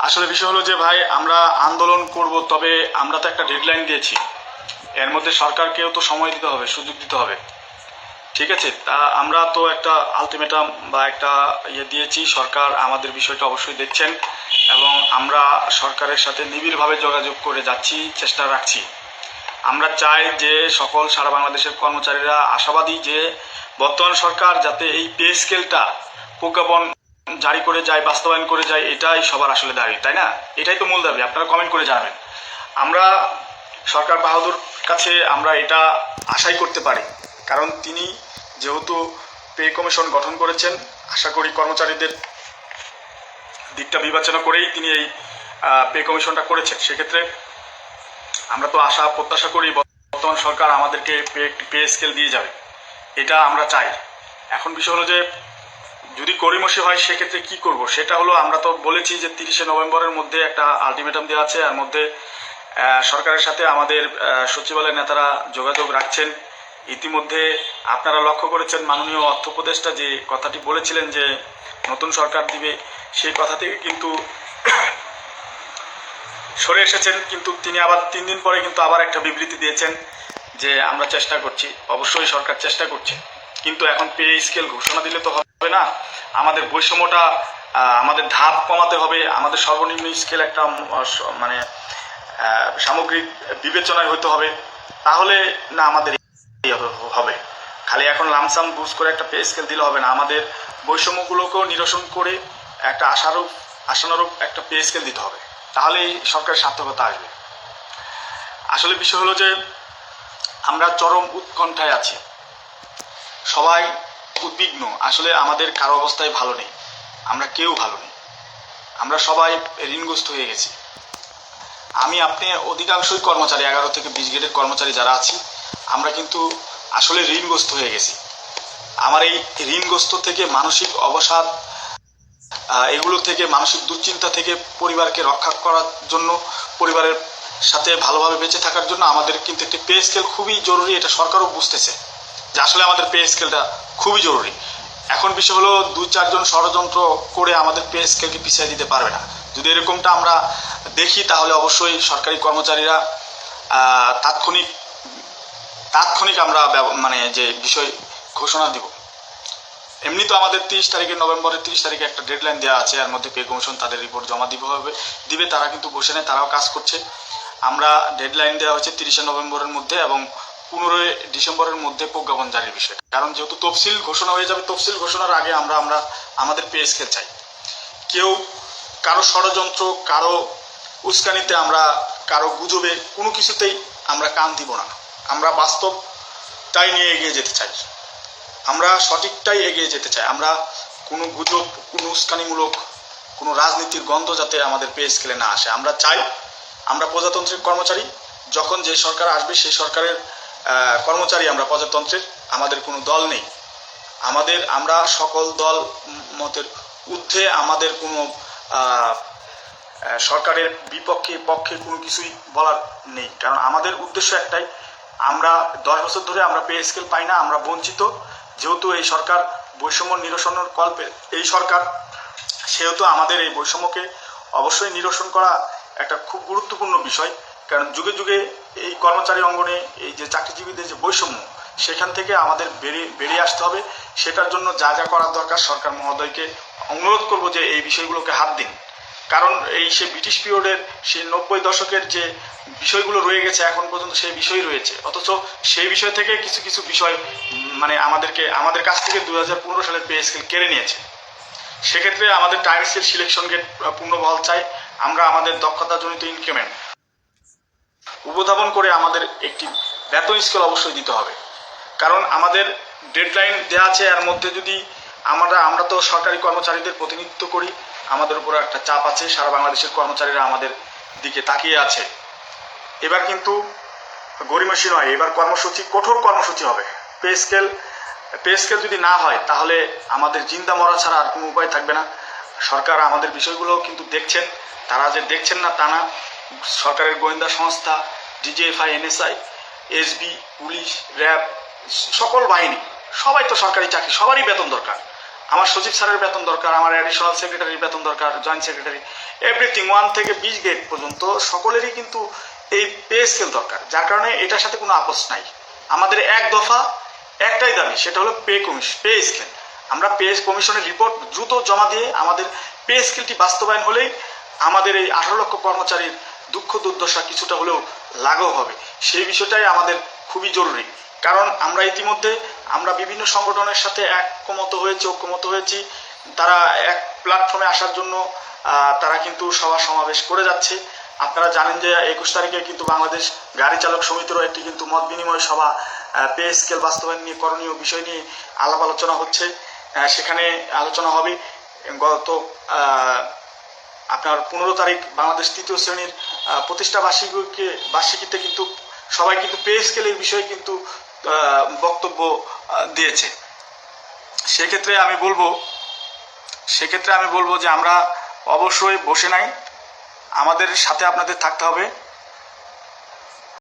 আসলে বিষয় হলো যে ভাই, আমরা আন্দোলন করব, তবে আমরা তো একটা ডেডলাইন দিয়েছি। এর মধ্যে সরকারকেও তো সময় দিতে হবে, সুযোগ দিতে হবে। ঠিক আছে? তা আমরা তো একটা আলটিমেটাম বা একটা ইয়ে দিয়েছি, সরকার আমাদের বিষয়টা অবশ্যই দেখছেন এবং আমরা সরকারের সাথে নিবিড়ভাবে যোগাযোগ করে যাচ্ছি, চেষ্টা রাখছি। আমরা চাই যে সকল সারা বাংলাদেশের কর্মচারীরা আশাবাদী যে বর্তমান সরকার যাতে এই পে স্কেলটা প্রজ্ঞাপন জারি করে যায়, বাস্তবায়ন করে যায়, এটাই সবার আসলে দাবি, তাই না? এটাই তো মূল দাবি, আপনারা কমেন্ট করে জানাবেন। আমরা সরকার বাহাদুর কাছে আমরা এটা আশাই করতে পারি, কারণ তিনি যেহেতু পে কমিশন গঠন করেছেন, আশা করি কর্মচারীদের দিকটা বিবেচনা করেই তিনি এই পে কমিশনটা করেছেন। সেক্ষেত্রে আমরা তো আশা, প্রত্যাশা করি বর্তমান সরকার আমাদেরকে পে পে স্কেল দিয়ে যাবে, এটা আমরা চাই। এখন বিষয় হলো যে যদি করিমসি হয়, সেক্ষেত্রে কি করব? সেটা হলো, আমরা তো বলেছি যে তিরিশে নভেম্বরের মধ্যে একটা আলটিমেটাম দেওয়া আছে। এর মধ্যে সরকারের সাথে আমাদের সচিবালয়ের নেতারা যোগাযোগ রাখছেন। ইতিমধ্যে আপনারা লক্ষ্য করেছেন, মাননীয় অর্থ উপদেষ্টা যে কথাটি বলেছিলেন যে নতুন সরকার দিবে, সেই কথা থেকে কিন্তু সরে এসেছেন। কিন্তু তিনি আবার তিন দিন পরে কিন্তু আবার একটা বিবৃতি দিয়েছেন যে আমরা চেষ্টা করছি, অবশ্যই সরকার চেষ্টা করছে। কিন্তু এখন পে স্কেল ঘোষণা দিলে তো হবে না। আমাদের বৈষম্যটা আমাদের ধাপ কমাতে হবে। আমাদের সর্বনিম্ন স্কেল একটা মানে সামগ্রিক বিবেচনায় হতে হবে। তাহলে না আমাদের হবে- খালি এখন লামসাম বুঝ করে একটা পে স্কেল দিলে হবে না। আমাদের বৈষম্যগুলোকেও নিরসন করে একটা আশারূপ, আশানুরূপ একটা পে স্কেল দিতে হবে। তাহলেই সরকারের সার্থকতা আসবে। আসলে বিষয় হলো যে, আমরা চরম উৎকণ্ঠায় আছি। সবাই উদ্বিগ্ন। আসলে আমাদের কারও অবস্থায় ভালো নেই। আমরা কেউ ভালো নেই। আমরা সবাই ঋণগ্রস্ত হয়ে গেছি। আমি, আপনি অধিকাংশই কর্মচারী, এগারো থেকে বিশ গ্রেডের কর্মচারী যারা আছি, আমরা কিন্তু আসলে ঋণগ্রস্ত হয়ে গেছি। আমার এই ঋণগ্রস্ত থেকে মানসিক অবসাদ এগুলো থেকে, মানসিক দুশ্চিন্তা থেকে পরিবারকে রক্ষা করার জন্য, পরিবারের সাথে ভালোভাবে বেঁচে থাকার জন্য আমাদের কিন্তু একটি পে স্কেল খুবই জরুরি, এটা সরকারও বুঝতেছে। যে আসলে আমাদের পে স্কেলটা খুবই জরুরি। এখন বিষয় হলো দু চারজন ষড়যন্ত্র করে আমাদের পে স্কেলকে পিছিয়ে দিতে পারবে না। যদি এরকমটা আমরা দেখি, তাহলে অবশ্যই সরকারি কর্মচারীরা তাৎক্ষণিক তাৎক্ষণিক আমরা মানে যে বিষয় ঘোষণা দিব। এমনি তো আমাদের তিরিশ তারিখে, নভেম্বরের তিরিশ তারিখে একটা ডেডলাইন দেওয়া আছে, এর মধ্যে পে কমিশন তাদের রিপোর্ট জমা দিবে হবে, দিবে, তারা কিন্তু বসে নেই তারাও কাজ করছে। আমরা ডেডলাইন দেওয়া হয়েছে তিরিশে নভেম্বরের মধ্যে এবং পনেরোই ডিসেম্বরের মধ্যে প্রজ্ঞাপন জারির বিষয় কারণ যেহেতু তফসিল ঘোষণা হয়ে যাবে, তফসিল ঘোষণার আগে আমরা আমরা আমাদের পে স্কেল চাই। কেউ কারও ষড়যন্ত্র, কারও উস্কানিতে আমরা, কারও গুজবে কোনো কিছুতেই আমরা কান দিব না। আমরা বাস্তব তাই নিয়ে এগিয়ে যেতে চাই। আমরা সঠিকটাই এগিয়ে যেতে চাই। আমরা কোনো গুজব, কোনো উস্কানিমূলক, কোনো রাজনীতির গন্ধ যাতে আমাদের পে স্কেলে না আসে। আমরা চাই, আমরা প্রজাতান্ত্রিক কর্মচারী, যখন যে সরকার আসবে, সেই সরকারের কর্মচারী আমরা, প্রজাতন্ত্রের, আমাদের কোনো দল নেই। আমাদের, আমরা সকল দল মতের ঊর্ধ্বে, আমাদের কোনো সরকারের বিপক্ষে, পক্ষে কোনো কিছুই বলার নেই। কারণ আমাদের উদ্দেশ্য একটাই, আমরা দশ বছর ধরে আমরা পে স্কেল পাই না, আমরা বঞ্চিত। যেহেতু এই সরকার বৈষম্য নিরসনের কল্পে, এই সরকার, সেহেতু আমাদের এই বৈষম্যকে অবশ্যই নিরসন করা একটা খুব গুরুত্বপূর্ণ বিষয়। কারণ যুগে যুগে এই কর্মচারী অঙ্গনে এই যে চাকরিজীবীদের যে বৈষম্য, সেখান থেকে আমাদের বেরিয়ে বেরিয়ে আসতে হবে। সেটার জন্য যা যা করার দরকার সরকার মহোদয়কে অনুরোধ করব যে এই বিষয়গুলোকে হাত দিন। কারণ এই সে ব্রিটিশ পিরিয়ডের সেই নব্বই দশকের যে বিষয়গুলো রয়ে গেছে, এখন পর্যন্ত সেই বিষয় রয়েছে। অথচ সেই বিষয় থেকে কিছু কিছু বিষয় মানে আমাদেরকে, আমাদের কাছ থেকে দু হাজার পনেরো সালের পে স্কেল কেড়ে নিয়েছে। সেক্ষেত্রে আমাদের টায়ার স্কেল সিলেকশন গেট পূর্ণ বহাল চাই। আমরা আমাদের দক্ষতাজনিত ইনক্রিমেন্ট উপধাবন করে আমাদের একটি বেতন স্কেল অবশ্যই দিতে হবে। কারণ আমাদের ডেডলাইন দেওয়া আছে, এর মধ্যে যদি আমরা আমরা তো সরকারি কর্মচারীদের প্রতিনিধিত্ব করি, আমাদের উপর একটা চাপ আছে, সারা বাংলাদেশের কর্মচারীরা আমাদের দিকে তাকিয়ে আছে। এবার কিন্তু গরিমসি নয়, এবার কর্মসূচি, কঠোর কর্মসূচি হবে। পে স্কেল পে স্কেল যদি না হয়, তাহলে আমাদের জিন্দা মরা ছাড়া আর কোনো উপায় থাকবে না। সরকার আমাদের বিষয়গুলো কিন্তু দেখছেন, তারা যে দেখছেন না তা না। সরকারের গোয়েন্দা সংস্থা DGFI NSI SB police, RAB, সকল বাহিনী, সবাই তো সরকারি চাকরি, সবারই বেতন দরকার। আমার সচিব স্যারের বেতন দরকার, আমার অ্যাডিশনাল সেক্রেটারির বেতন দরকার জয়েন্ট সেক্রেটারি এভরিথিং ওয়ান থেকে বিশ গ্রেড পর্যন্ত সকলেরই কিন্তু এই পে স্কেল দরকার। যার কারণে এটার সাথে কোনো আপোষ নাই। আমাদের এক দফা, একটাই দাবি, সেটা হলো পে কমিশন পে স্কেল আমরা পে কমিশনের রিপোর্ট দ্রুত জমা দিয়ে আমাদের পে স্কেলটি বাস্তবায়ন হলেই আমাদের এই আঠারো লক্ষ কর্মচারীর দুঃখ দুর্দশা কিছুটা হলেও লাঘব হবে। সেই বিষয়টাই আমাদের খুবই জরুরি। কারণ আমরা ইতিমধ্যে, আমরা বিভিন্ন সংগঠনের সাথে একমত হয়েছি, ঐক্যমত হয়েছি। তারা এক প্ল্যাটফর্মে আসার জন্য তারা কিন্তু সভা সমাবেশ করে যাচ্ছে। আপনারা জানেন যে একুশ তারিখে কিন্তু বাংলাদেশ গাড়ি চালক সমিতিরও একটি কিন্তু মত বিনিময় সভা পে স্কেল বাস্তবায়ন নিয়ে করণীয় বিষয় নিয়ে আলাপ আলোচনা হচ্ছে। সেখানে আলোচনা হবে। গত আপনার পনেরো তারিখ বাংলাদেশ তৃতীয় শ্রেণির প্রতিষ্ঠা বার্ষিকীকে, বার্ষিকীতে কিন্তু সবাই কিন্তু পে স্কেলের বিষয়ে কিন্তু বক্তব্য দিয়েছে। সেক্ষেত্রে আমি বলব, সেক্ষেত্রে আমি বলব যে আমরা অবশ্যই বসে নাই। আমাদের সাথে আপনাদের থাকতে হবে।